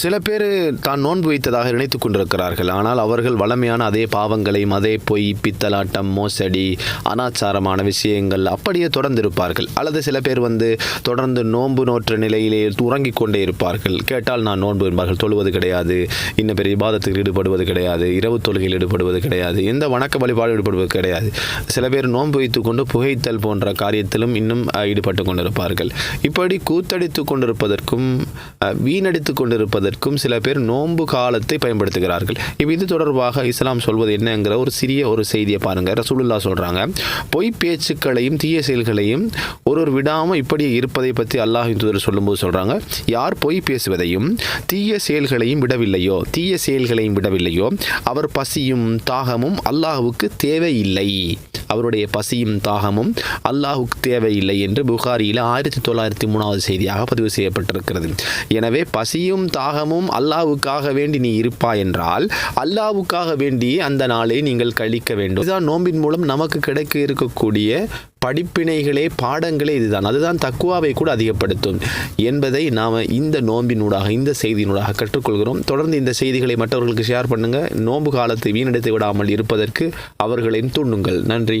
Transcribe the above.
சில பேர் தான் நோன்பு வைத்ததாக நினைத்துக் கொண்டிருக்கிறார்கள். ஆனால் அவர்கள் வளமையான அதே பாவங்களையும் அதே பொய் பித்தலாட்டம் மோசடி அனாச்சாரமான விஷயங்கள் அப்படியே தொடர்ந்து இருப்பார்கள் அல்லது சில பேர் வந்து தொடர்ந்து நோன்பு நோற்ற நிலையிலே உறங்கிக் கொண்டே இருப்பார்கள். கேட்டால் நான் நோன்பு என்பார்கள். தொழுவது கிடையாது. இன்ன பெரிய விவாதத்துக்கு ஈடுபடுவது கிடையாது. இரவு தொழுகையில் ஈடுபடுவது கிடையாது. எந்த வணக்க வழிபாடு ஈடுபடுவது கிடையாது. சில பேர் நோன்பு வைத்துக் கொண்டு புகைத்தல் போன்ற காரியத்திலும் இன்னும் ஈடுபட்டு கொண்டிருப்பார்கள். இப்படி கூத்தடித்து கொண்டிருப்பதற்கும் வீணடித்துக் வீணடித்து கொண்டிருப்பதற்கும் சில பேர் நோன்பு காலத்தை பயன்படுத்துகிறார்கள். இப்போ இது தொடர்பாக இஸ்லாம் சொல்வது என்னங்கிற ஒரு சிறிய ஒரு செய்தியை பாருங்க. ரசூலுல்லா சொல்கிறாங்க பொய் பேச்சுக்களையும் தீய செயல்களையும் ஒருவர் விடாமல் இப்படி இருப்பதை பற்றி அல்லாஹ் தூதர் சொல்லும்போது சொல்கிறாங்க யார் பொய் பேசுவதையும் தீய செயல்களையும் விடவில்லையோ தீய செயல்களையும் விடவில்லையோ அவர் பசியும் தாகமும் அல்லாஹுவுக்கு தேவையில்லை. அவருடைய பசியும் தாகமும் அல்லாஹுக்கு தேவையில்லை என்று புகாரியில் ஆயிரத்தி தொள்ளாயிரத்தி மூணாவது செய்தியாக பதிவு செய்யப்பட்டிருக்கிறது. எனவே பசியும் தாகமும் அல்லாவுக்காக வேண்டி நீ இருப்பாய் என்றால் அல்லாவுக்காக வேண்டி அந்த நாளை நீங்கள் கழிக்க வேண்டும். இதுதான் நோம்பின் மூலம் நமக்கு கிடைக்க இருக்கக்கூடிய படிப்பினைகளே பாடங்களே இதுதான். அதுதான் தக்குவாவை கூட அதிகப்படுத்தும் என்பதை நாம் இந்த நோம்பினூடாக இந்த செய்தியினூடாக கற்றுக்கொள்கிறோம். தொடர்ந்து இந்த செய்திகளை மற்றவர்களுக்கு ஷேர் பண்ணுங்கள் நோன்பு காலத்தை வீணடித்து விடாமல் இருப்பதற்கு அவர்களின் தூண்டுங்கள் நன்றி.